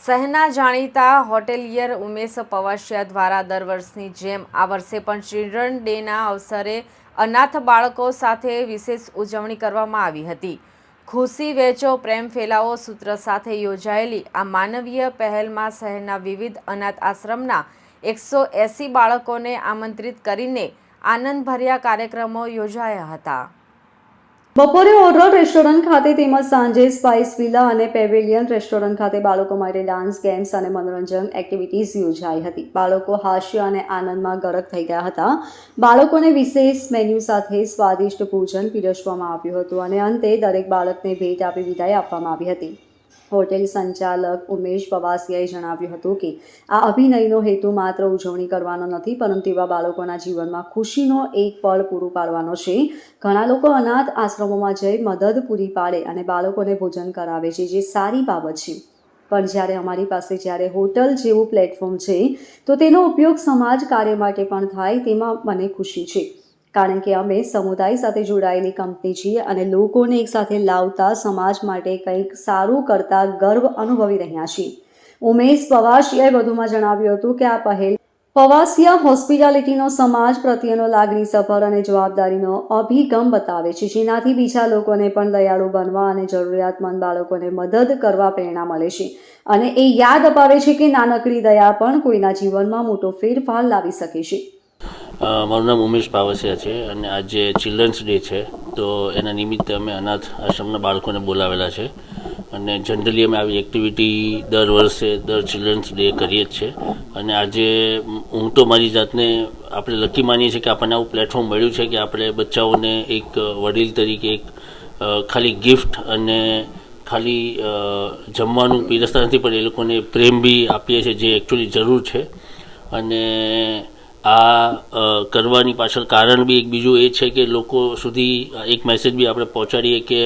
શહેરના જાણીતા હોટેલિયર ઉમેશ પવાશિયા દ્વારા દર વર્ષની જેમ આ વર્ષે પણ ચિલ્ડ્રન ડેના અવસરે અનાથ બાળકો સાથે વિશેષ ઉજવણી કરવામાં આવી હતી. ખુશી વેચો, પ્રેમ ફેલાવો સૂત્ર સાથે યોજાયેલી આ માનવીય પહેલમાં શહેરના વિવિધ અનાથ આશ્રમના એકસો એંસી બાળકોને આમંત્રિત કરીને આનંદભર્યા કાર્યક્રમો યોજાયા હતા. બપોરે ઓરલ રેસ્ટોરન્ટ ખાતે તેમજ સાંજે સ્પાઇસ વિલા અને પેવેલિયન રેસ્ટોરન્ટ ખાતે બાળકો માટે ડાન્સ, ગેમ્સ અને મનોરંજન એક્ટિવિટીઝ યોજાઈ હતી. બાળકો હાસ્ય અને આનંદમાં ગરક થઈ ગયા હતા. બાળકોને વિશેષ મેન્યુ સાથે સ્વાદિષ્ટ ભોજન પીરસવામાં આવ્યું હતું અને અંતે દરેક બાળકને ભેટ આપી વિદાય આપવામાં આવી હતી. હોટેલ સંચાલક ઉમેશ પવાસિયાએ જણાવ્યું હતું કે આ અભિનયનો હેતુ માત્ર ઉજવણી કરવાનો નથી, પરંતુ એવા બાળકોના જીવનમાં ખુશીનો એક પળ પૂરું પાડવાનો છે. ઘણા લોકો અનાથ આશ્રમોમાં જઈ મદદ પૂરી પાડે અને બાળકોને ભોજન કરાવે છે, જે સારી બાબત છે. પણ જ્યારે અમારી પાસે જ્યારે હોટલ જેવું પ્લેટફોર્મ છે, તો તેનો ઉપયોગ સમાજ કાર્ય માટે પણ થાય, તેમાં મને ખુશી છે. કારણ કે અમે સમુદાય સાથે જોડાયેલી કંપની છીએ અને લોકોને એકસાથે લાવતા સમાજ માટે કંઈક સારું કરતા ગર્વ અનુભવી રહ્યા છીએ. ઉમેશ પવાસિયાએ વધુમાં જણાવ્યું હતું કે આ પહેલ પવાસિયા હોસ્પિટાલિટીનો સમાજ પ્રત્યેનો લાગણી સફર અને જવાબદારીનો અભિગમ બતાવે છે. જેનાથી બીજા લોકોને પણ દયાળુ બનવા અને જરૂરિયાતમંદ બાળકોને મદદ કરવા પ્રેરણા મળે છે. અને એ યાદ અપાવે છે કે નાનકડી દયા પણ કોઈના જીવનમાં મોટો ફેરફાર લાવી શકે છે. મારું નામ ઉમેશ પાવસિયા છે અને આજે ચિલ્ડ્રન્સ ડે છે. તો એના નિમિત્તે અમે અનાથ આશ્રમના બાળકોને બોલાવેલા છે. અને જનરલી અમે આવી એક્ટિવિટી દર વર્ષે દર ચિલ્ડ્રન્સ ડે કરીએ જ છે. અને આજે હું તો મારી જાતને આપણે લકી માનીએ છીએ કે આપણને આવું પ્લેટફોર્મ મળ્યું છે કે આપણે બચ્ચાઓને એક વડીલ તરીકે એક ખાલી ગિફ્ટ અને ખાલી જમવાનું પીરસતા નથી પણ એ લોકોને પ્રેમ બી આપીએ છીએ જે એકચ્યુઅલી જરૂર છે. અને આ કરવાની પાછળ કારણ બી એક બીજું એ છે કે લોકો સુધી એક મેસેજ બી આપણે પહોંચાડીએ કે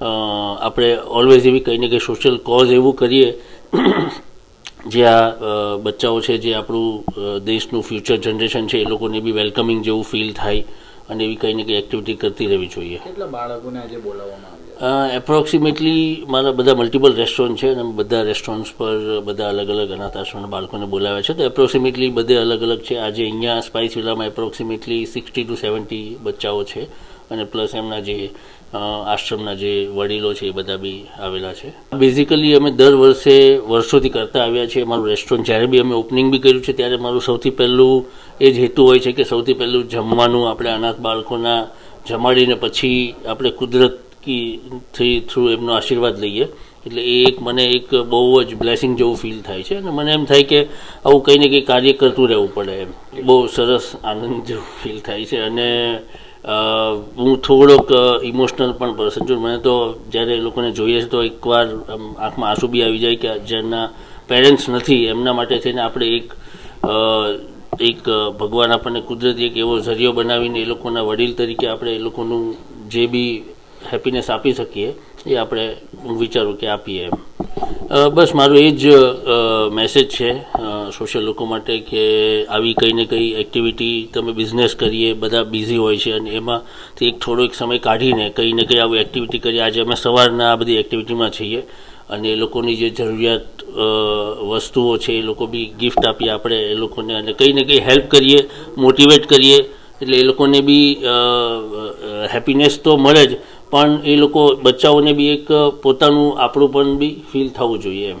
આપણે ઓલવેઝ એવી કંઈ ને કંઈ સોશિયલ કોઝ એવું કરીએ જે આ બચ્ચાઓ છે, જે આપણું દેશનું ફ્યુચર જનરેશન છે, એ લોકોને બી વેલકમિંગ જેવું ફીલ થાય. અને એવી કંઈ ને કંઈ એક્ટિવિટી કરતી રહેવી જોઈએ. કેટલા બાળકોને આજે બોલાવવામાં એપ્રોક્સિમેટલી મારા બધા મલ્ટિપલ રેસ્ટોરન્ટ છે અને બધા રેસ્ટોરન્ટ્સ પર બધા અલગ અલગ અનાથ આશ્રમના બાળકોને બોલાવ્યા છે. તો એપ્રોક્સિમેટલી બધે અલગ અલગ છે. આજે અહીંયા સ્પાઇસ વિલામાં એપ્રોક્સિમેટલી સિક્સટી ટુ સેવન્ટી બચ્ચાઓ છે. અને પ્લસ એમના જે આશ્રમના જે વડીલો છે એ બધા બી આવેલા છે. બેઝિકલી અમે દર વર્ષે વર્ષોથી કરતા આવ્યા છીએ. મારું રેસ્ટોરન્ટ જ્યારે બી અમે ઓપનિંગ બી કર્યું છે, ત્યારે મારું સૌથી પહેલું એ જ હેતુ હોય છે કે સૌથી પહેલું જમવાનું આપણે અનાથ બાળકોના જમાડીને પછી આપણે કુદરતથી થ્રુ એમનો આશીર્વાદ લઈએ. એટલે એ એક મને એક બહુ જ બ્લેસિંગ જેવું ફીલ થાય છે. અને મને એમ થાય કે આવું કંઈ ને કંઈ કાર્ય કરતું રહેવું પડે એમ. બહુ સરસ આનંદ જેવું ફીલ થાય છે. અને હું થોડોક ઇમોશનલ પણ પર્સન છું. મને તો જ્યારે એ લોકોને જોઈએ છે તો એકવાર આંખમાં આંસુ બી આવી જાય કે જેના પેરેન્ટ્સ નથી, એમના માટે થઈને આપણે એક એક ભગવાન આપણને કુદરતી એક એવો ઝરિયો બનાવીને એ લોકોના વડીલ તરીકે આપણે એ લોકોનું જે બી હેપીનેસ આપી શકીએ, એ આપણે હું વિચારું કે આપીએ એમ. બસ મારું એ જ મેસેજ છે. સોશિયલ લોકો માટે કે આવી કંઈ ને કંઈ એક્ટિવિટી તમે બિઝનેસ કરીએ, બધા બિઝી હોય છે અને એમાંથી એક થોડો એક સમય કાઢીને કંઈ ને કંઈ આવી એક્ટિવિટી કરીએ. આજે અમે સવારના આ બધી એક્ટિવિટીમાં છીએ અને એ લોકોની જે જરૂરિયાત વસ્તુઓ છે એ લોકો બી ગિફ્ટ આપીએ આપણે એ લોકોને અને કંઈ ને કંઈ હેલ્પ કરીએ મોટિવેટ કરીએ એટલે એ લોકોને બી હેપીનેસ તો મળે જ, પણ એ લોકો બચ્ચાઓને બી એક પોતાનું આપણું પણ બી ફીલ થવું જોઈએ એમ.